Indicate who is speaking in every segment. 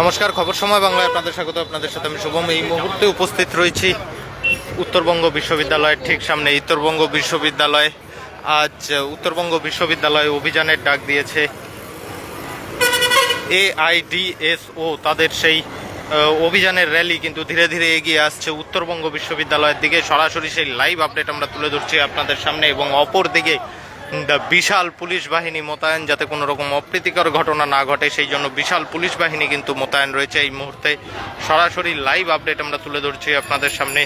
Speaker 1: নমস্কার, খবর সময় বাংলায় আপনাদের স্বাগত। আপনাদের সাথে আমি শুভম। এই মুহূর্তে উপস্থিত রয়েছি উত্তরবঙ্গ বিশ্ববিদ্যালয়ের ঠিক সামনে। উত্তরবঙ্গ বিশ্ববিদ্যালয় আজ, উত্তরবঙ্গ বিশ্ববিদ্যালয় অভিযানের ডাক দিয়েছে এআইডিএসও। তাদের সেই অভিযানের র্যালি কিন্তু ধীরে ধীরে এগিয়ে আসছে উত্তরবঙ্গ বিশ্ববিদ্যালয়ের দিকে। সরাসরি সেই লাইভ আপডেট আমরা তুলে ধরছি আপনাদের সামনে এবং অপর দিকে বিশাল পুলিশ বাহিনী মোতায়েন যাতে কোনো রকম অপ্রীতিকর ঘটনা না ঘটে, সেই জন্য বিশাল পুলিশ বাহিনী কিন্তু মোতায়েন রয়েছে। এই মুহূর্তে সরাসরি লাইভ আপডেট আমরা তুলে ধরছি আপনাদের সামনে।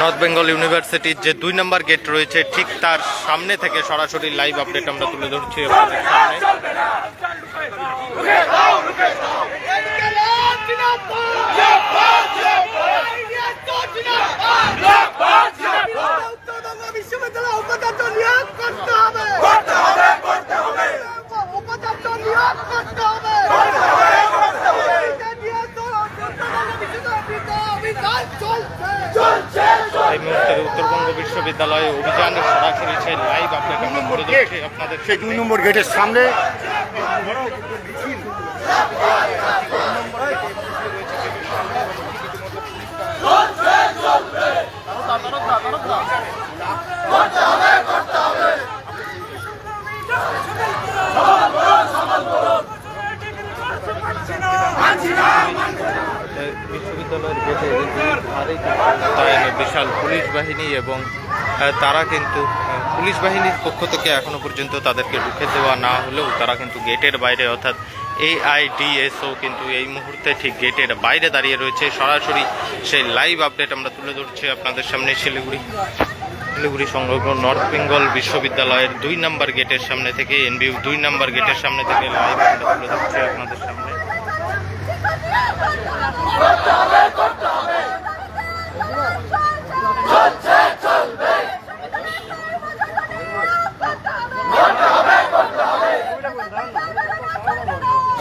Speaker 1: নর্থ বেঙ্গল ইউনিভার্সিটির যে দুই নম্বর গেট রয়েছে, ঠিক তার সামনে থেকে সরাসরি লাইভ আপডেট আমরা তুলে ধরছি আপনাদের সামনে
Speaker 2: উপাচার্য নিয়োগ করতে হবে উপাচার্য নিয়োগ করতে হবে অভিযান চলছে
Speaker 1: এই মুহূর্তে উত্তরবঙ্গ বিশ্ববিদ্যালয়ে অভিযানে সরাসরি সেই লাইভ আমরা আপনাদের
Speaker 3: সেই দুই নম্বর গেটের সামনে
Speaker 1: বিশ্ববিদ্যালয়ের গেটে বিশাল পুলিশ বাহিনী এবং তারা কিন্তু পুলিশ বাহিনীর পক্ষ থেকে এখনও পর্যন্ত তাদেরকে রুখে দেওয়া না হলেও তারা কিন্তু গেটের বাইরে, অর্থাৎ এআইডিএসও কিন্তু এই মুহূর্তে ঠিক গেটের বাইরে দাঁড়িয়ে রয়েছে। সরাসরি সেই লাইভ আপডেট আমরা তুলে ধরছি আপনাদের সামনে। শিলিগুড়ি শিলিগুড়ি সংলগ্ন নর্থ বেঙ্গল বিশ্ববিদ্যালয়ের দুই নম্বর গেটের সামনে থেকে, এনবিউ দুই নম্বর গেটের সামনে থেকে লাইভ আমরা তুলে ধরছি আপনাদের সামনে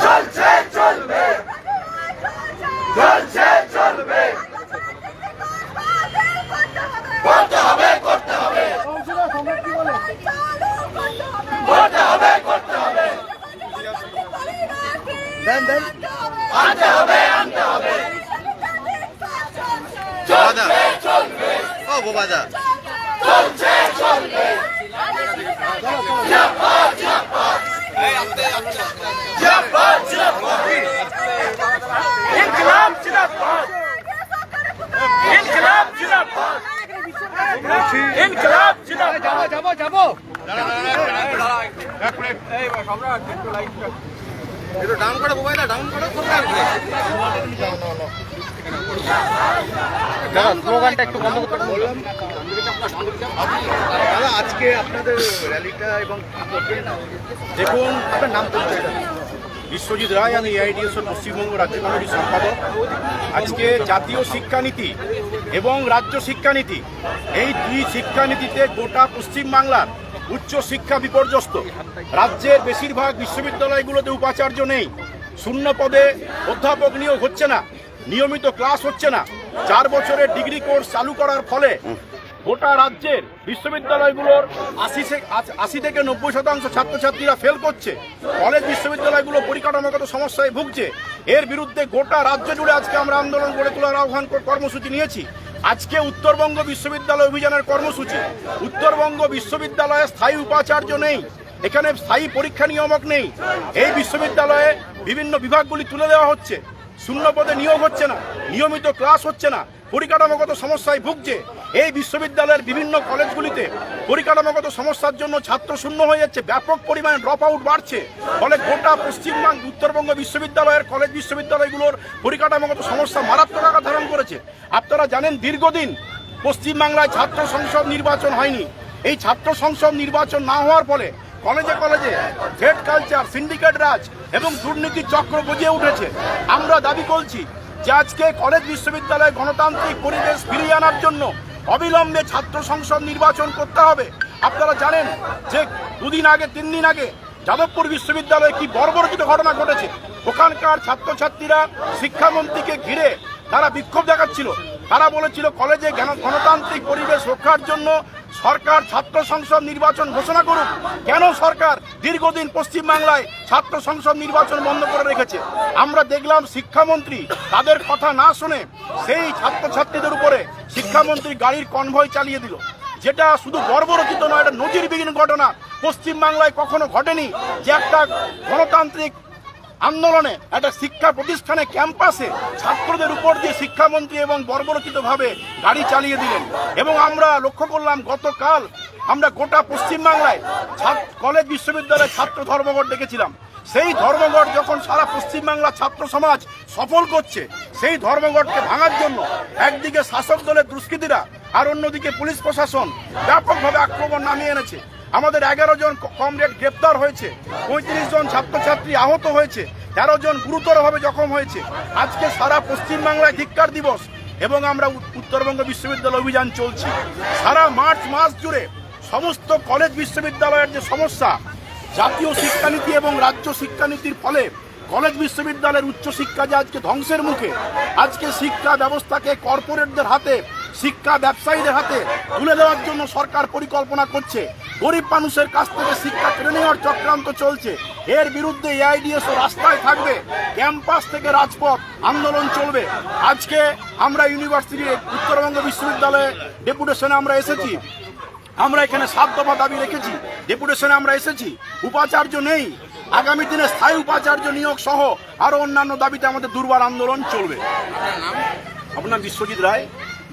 Speaker 2: চলছে চলবে চলছে চলবে করতে হবে করতে হবে করতে হবে করতে হবে
Speaker 3: দেন দেন।
Speaker 2: আনতে হবে আনতে হবে। চলবে।
Speaker 1: ও বাবাদা
Speaker 2: চলছে চলবে। জিন্দাবাদ জিন্দাবাদ ইনকলাব জিন্দাবাদ। ইনকলাব জিন্দাবাদ। ইনকলাব জিন্দাবাদ।
Speaker 3: যাব যাব একটু ডাউন করে মোবাইলটা ডাউন করে স্লোগানটা একটু বন্ধ করতে বললাম দাদা আজকে আপনাদের র্যালিটা এবং দেখুন আপনার নাম বলতে বিশ্বজিৎ রায় আমি এআইডিএস পশ্চিমবঙ্গ রাজ্য কমিটির সম্পাদক। আজকে জাতীয় শিক্ষানীতি এবং রাজ্য শিক্ষানীতি এই দুই শিক্ষানীতিতে গোটা পশ্চিমবাংলার উচ্চ শিক্ষা বিপর্যস্ত। রাজ্যের বেশিরভাগ বিশ্ববিদ্যালয়গুলোতে উপাচার্য নেই। শূন্য পদে অধ্যাপক নিয়োগ হচ্ছে না। নিয়মিত ক্লাস হচ্ছে না। চার বছরের ডিগ্রি কোর্স চালু করার ফলে গোটা রাজ্যের বিশ্ববিদ্যালয়গুলোর আশি আশি থেকে নব্বই শতাংশ ছাত্রছাত্রীরা ফেল করছে। কলেজ বিশ্ববিদ্যালয়গুলো পরিকাঠামোগত সমস্যায় ভুগছে। এর বিরুদ্ধে গোটা রাজ্য জুড়ে আজকে আমরা আন্দোলন গড়ে তোলার আহ্বান কর্মসূচি নিয়েছি। আজকে উত্তরবঙ্গ বিশ্ববিদ্যালয় অভিযানের কর্মসূচি। উত্তরবঙ্গ বিশ্ববিদ্যালয়ে স্থায়ী উপাচার্য নেই। এখানে স্থায়ী পরীক্ষা নিয়ামক নেই। এই বিশ্ববিদ্যালয়ে বিভিন্ন বিভাগগুলি তুলে দেওয়া হচ্ছে। শূন্য পদে নিয়োগ হচ্ছে না, নিয়মিত ক্লাস হচ্ছে না, পরিকাঠামোগত সমস্যায় ভুগছে। এই বিশ্ববিদ্যালয়ের বিভিন্ন কলেজগুলিতে পরিকাঠামোগত সমস্যার জন্য ছাত্র শূন্য হয়ে যাচ্ছে, ব্যাপক পরিমাণে ড্রপ আউট বাড়ছে। ফলে গোটা পশ্চিমবঙ্গ উত্তরবঙ্গ বিশ্ববিদ্যালয়ের কলেজ বিশ্ববিদ্যালয়গুলোর পরিকাঠামোগত সমস্যা মারাত্মক আকার ধারণ করেছে। আপনারা জানেন, দীর্ঘদিন পশ্চিমবাংলায় ছাত্র সংসদ নির্বাচন হয়নি। এই ছাত্র সংসদ নির্বাচন না হওয়ার ফলে কলেজে কলেজে থ্রেড কালচার, সিন্ডিকেট রাজ এবং দুর্নীতির চক্র গজিয়ে উঠেছে। আমরা দাবি করছি যে আজকে কলেজ বিশ্ববিদ্যালয়ে গণতান্ত্রিক পরিবেশ ফিরিয়ে আনার জন্য অবিলম্বে ছাত্র সংসদ নির্বাচন করতে হবে। আপনারা জানেন যে দুদিন আগে, তিন দিন আগে যাদবপুর বিশ্ববিদ্যালয়ে কি বর্বরচিত ঘটনা ঘটেছে? ওখানকার ছাত্রছাত্রীরা শিক্ষামন্ত্রীকে ঘিরে তারা বিক্ষোভ দেখাচ্ছিল। তারা বলেছিল, কলেজে গণতান্ত্রিক পরিবেশ রক্ষার জন্য সরকার ছাত্র সংসদ নির্বাচন ঘোষণা করুক। কেন সরকার দীর্ঘদিন পশ্চিমবাংলায় ছাত্র সংসদ নির্বাচন বন্ধ করে রেখেছে? আমরা দেখলাম শিক্ষামন্ত্রী তাদের কথা না শুনে সেই ছাত্রছাত্রীদের উপরে শিক্ষামন্ত্রী গাড়ির কনভয় চালিয়ে দিল। যেটা শুধু বর্বরচিত নয়, এটা নজিরবিহীন ঘটনা। পশ্চিমবাংলায় কখনো ঘটেনি যে একটা গণতান্ত্রিক আন্দোলনে একটা শিক্ষা প্রতিষ্ঠানে ক্যাম্পাসে ছাত্রদের উপর দিয়ে শিক্ষামন্ত্রী এবং বর্বরচিতভাবে গাড়ি চালিয়ে দিলেন। এবং আমরা লক্ষ্য করলাম, গতকাল আমরা গোটা পশ্চিমবাংলায় কলেজ বিশ্ববিদ্যালয়ে ছাত্র ধর্মঘট ডেকেছিলাম সেই ধর্মঘট যখন সারা পশ্চিমবাংলা ছাত্র সমাজ সফল করছে, সেই ধর্মঘটকে ভাঙার জন্য একদিকে শাসক দলের দুষ্কৃতীরা আর অন্যদিকে পুলিশ প্রশাসন ব্যাপকভাবে আক্রমণ নামিয়ে এনেছে। আমাদের এগারো জন কমরেড গ্রেপ্তার হয়েছে, পঁয়ত্রিশ জন ছাত্রছাত্রী আহত হয়েছে, তেরো জন গুরুতরভাবে জখম হয়েছে। আজকে সারা পশ্চিমবাংলায় ধিক্কার দিবস এবং আমরা উত্তরবঙ্গ বিশ্ববিদ্যালয় অভিযান চলছি। সারা মার্চ মাস জুড়ে সমস্ত কলেজ বিশ্ববিদ্যালয়ের যে সমস্যা, জাতীয় শিক্ষানীতি এবং রাজ্য শিক্ষানীতির ফলে কলেজ বিশ্ববিদ্যালয়ের উচ্চশিক্ষা যে আজকে ধ্বংসের মুখে, আজকে শিক্ষা ব্যবস্থাকে কর্পোরেটদের হাতে, শিক্ষা ব্যবসায়ীদের হাতে তুলে দেওয়ার জন্য সরকার পরিকল্পনা করছে। গরিব মানুষের কাছ থেকে শিক্ষা কেড়ে নেওয়ার চক্রান্ত চলছে। এর বিরুদ্ধে এআইডিএস রাস্তায় থাকবে। ক্যাম্পাস থেকে রাজপথ আন্দোলন চলবে। আজকে আমরা ইউনিভার্সিটি উত্তরবঙ্গ বিশ্ববিদ্যালয়ে ডেপুটেশনে আমরা এসেছি। আমরা এখানে সাত দফা দাবি রেখেছি। ডেপুটেশনে আমরা এসেছি। উপাচার্য নেই। আগামী দিনে স্থায়ী উপাচার্য নিয়োগ সহ আরও অন্যান্য দাবিতে আমাদের দুর্বার আন্দোলন চলবে। আপনার বিশ্বজিৎ রায়।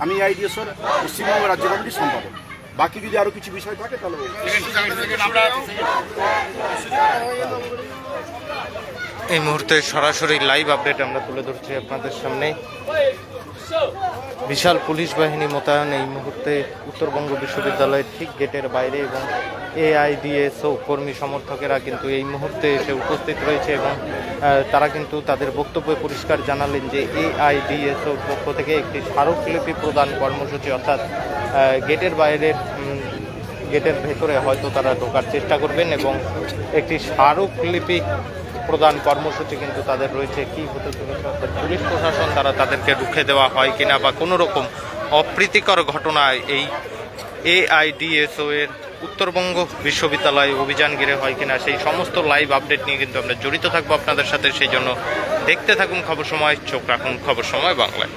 Speaker 3: আমি আইডিএসর পশ্চিমবঙ্গ রাজ্য কমিটির সম্পাদক। বাকি যদি আরও কিছু বিষয় থাকে তাহলে
Speaker 1: এই মুহূর্তে সরাসরি লাইভ আপডেট আমরা তুলে ধরছি আপনাদের সামনে। বিশাল পুলিশ বাহিনী মোতায়েন এই মুহূর্তে উত্তরবঙ্গ বিশ্ববিদ্যালয়ের ঠিক গেটের বাইরে এবং এআইডিএসও কর্মী সমর্থকেরা কিন্তু এই মুহূর্তে এসে উপস্থিত রয়েছে এবং তারা কিন্তু তাদের বক্তব্যে পরিষ্কার জানালেন যে এআইডিএসওর পক্ষ থেকে একটি স্মারকলিপি প্রদান কর্মসূচি অর্থাৎ গেটের বাইরের গেটের ভেতরে হয়তো তারা ঢোকার চেষ্টা করবেন এবং একটি স্মারকলিপি প্রদান কর্মসূচি কিন্তু তাদের রয়েছে। কি হতে চলেছে? পুলিশ প্রশাসন দ্বারা তাদেরকে রুখে দেওয়া হয় কিনা বা কোনো রকম অপ্রীতিকর ঘটনায় এই এআইডিএসও এর উত্তরবঙ্গ বিশ্ববিদ্যালয়ে অভিযান ঘিরে হয় কিনা, সেই সমস্ত লাইভ আপডেট নিয়ে কিন্তু আমরা জড়িত থাকব আপনাদের সাথে। সেই জন্য দেখতে থাকুন খবর সময়, চোখ রাখুন খবর সময় বাংলায়।